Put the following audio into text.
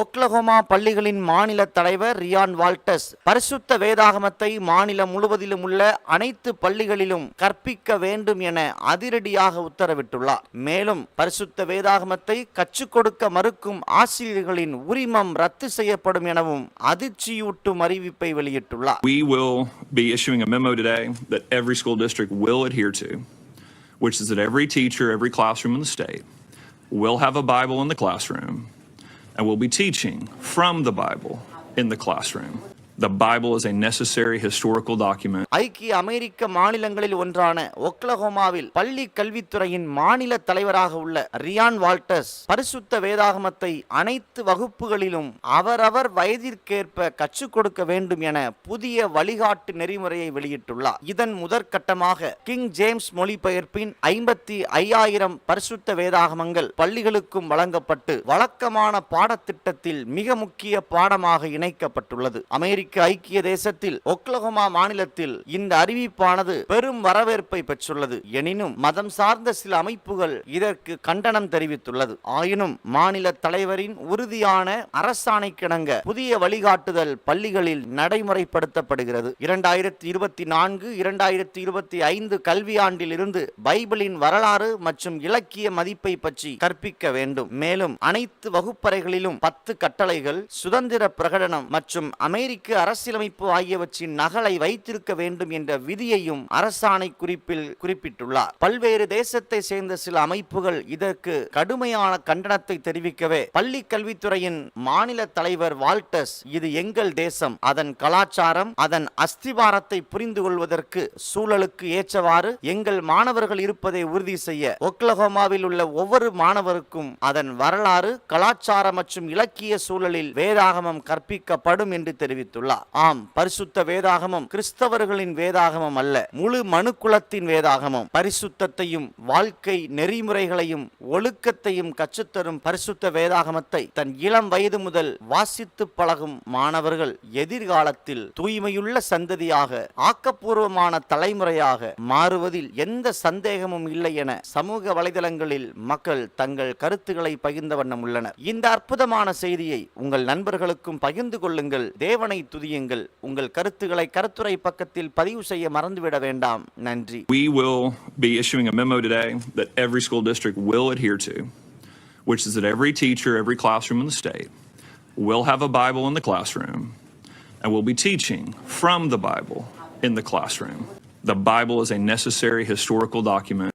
Oklahoma பள்ளிகளின் மாநில தலைவர் ரியான் வால்டஸ் பரிசுத்த வேதாகமத்தை மாநிலம் முழுவதிலும் உள்ள அனைத்து பள்ளிகளிலும் கற்பிக்க வேண்டும் என அதிரடியாக உத்தரவிட்டுள்ளார். மேலும் பரிசுத்த வேதாகமத்தை கற்றுக் கொடுக்க மறுக்கும் ஆசிரியர்களின் உரிமம் ரத்து செய்யப்படும் எனவும் அதிர்ச்சியூட்டும் அறிவிப்பை வெளியிட்டுள்ளார். We will be issuing a memo today that every school district will adhere to, which is that every teacher, every classroom in the state will have a Bible in the classroom and will be teaching from the Bible in the classroom. The Bible is a necessary historical document. ஐக்கிய அமெரிக்க மாநிலங்களில் ஒன்றான ஒக்லஹோமாவில் பள்ளி கல்வித்துறையின் மாநில தலைவராக உள்ள Ryan Walters பரிசுத்த வேதாகமத்தை அனைத்து வகுப்புகளிலும் அவரவர் வயதிற்கேற்ப கற்றுக் கொடுக்க வேண்டும் என புதிய வழிகாட்டு நெறிமுறையை வெளியிட்டுள்ளார் இதன் முதற்கட்டமாக கிங் ஜேம்ஸ் மொழிபெயர்ப்பின் ஐம்பத்தி ஐயாயிரம் பரிசுத்த வேதாகமங்கள் பள்ளிகளுக்கும் வழங்கப்பட்டு வழக்கமான பாடத்திட்டத்தில் மிக முக்கிய பாடமாக இணைக்கப்பட்டுள்ளது அமெரிக்க ஐக்கிய தேசத்தில் ஒக்லஹோமா மாநிலத்தில் இந்த அறிவிப்பானது பெரும் வரவேற்பை பெற்றுள்ளது. எனினும் மதம் சார்ந்த சில அமைப்புகள் இதற்கு கண்டனம் தெரிவித்துள்ளது. ஆயினும் மாநில தலைவரின் உறுதியான அரசாணைக்கிணங்க புதிய வழிகாட்டுதல் பள்ளிகளில் நடைமுறைப்படுத்தப்படுகிறது. இரண்டாயிரத்தி இருபத்தி நான்கு இரண்டாயிரத்தி இருபத்தி ஐந்து கல்வியாண்டில் இருந்து பைபிளின் வரலாறு மற்றும் இலக்கிய மதிப்பை பற்றி கற்பிக்க வேண்டும். மேலும் அனைத்து வகுப்பறைகளிலும் பத்து கட்டளைகள் சுதந்திர பிரகடனம் மற்றும் அமெரிக்க அரசியலமைப்பு ஆகியவற்றின் நகலை வைத்திருக்க வேண்டும் என்ற விதியையும் அரசாணை குறிப்பில் குறிப்பிட்டுள்ளார். பல்வேறு தேசத்தை சேர்ந்த சில அமைப்புகள் இதற்கு கடுமையான கண்டனத்தை தெரிவிக்கவே பள்ளி கல்வித்துறையின் மாநில தலைவர் வால்டஸ் இது எங்கள் தேசம் அதன் கலாச்சாரம் அதன் அஸ்திவாரத்தை புரிந்து கொள்வதற்கு சூழலுக்கு ஏற்றவாறு எங்கள் மாணவர்கள் இருப்பதை உறுதி செய்ய ஒக்லஹோமாவில் உள்ள ஒவ்வொரு மாணவருக்கும் அதன் வரலாறு கலாச்சாரம் மற்றும் இலக்கிய சூழலில் வேதாகமம் கற்பிக்கப்படும் என்று தெரிவித்துள்ளார் தெரிவித்துள்ளார் ஆம் பரிசுத்த வேதாகமம் கிறிஸ்தவர்களின் வேதாகமம் அல்ல முழு மனுக்குலத்தின் வேதாகமம். பரிசுத்தத்தையும் வாழ்க்கை நெறிமுறைகளையும் ஒழுக்கத்தையும் கற்றுத்தரும் பரிசுத்த வேதாகமத்தை தன் இளம் வயது முதல் வாசித்து பழகும் மாணவர்கள் எதிர்காலத்தில் தூய்மையுள்ள சந்ததியாக ஆக்கப்பூர்வமான தலைமுறையாக மாறுவதில் எந்த சந்தேகமும் இல்லை என சமூக வலைதளங்களில் மக்கள் தங்கள் கருத்துக்களை பகிர்ந்த வண்ணம் உள்ளனர். இந்த அற்புதமான செய்தியை உங்கள் நண்பர்களுக்கும் பகிர்ந்து கொள்ளுங்கள். தேவனை துதியுங்கள் உங்கள் கருத்துக்களை கருத்துரை பக்கத்தில் பதிவு செய்ய மறந்துவிட வேண்டாம் நன்றி We will be issuing a memo today that every school district will adhere to, which is that every teacher, every classroom in the state will have a Bible in the classroom and will be teaching from the Bible in the classroom. The Bible is a necessary historical document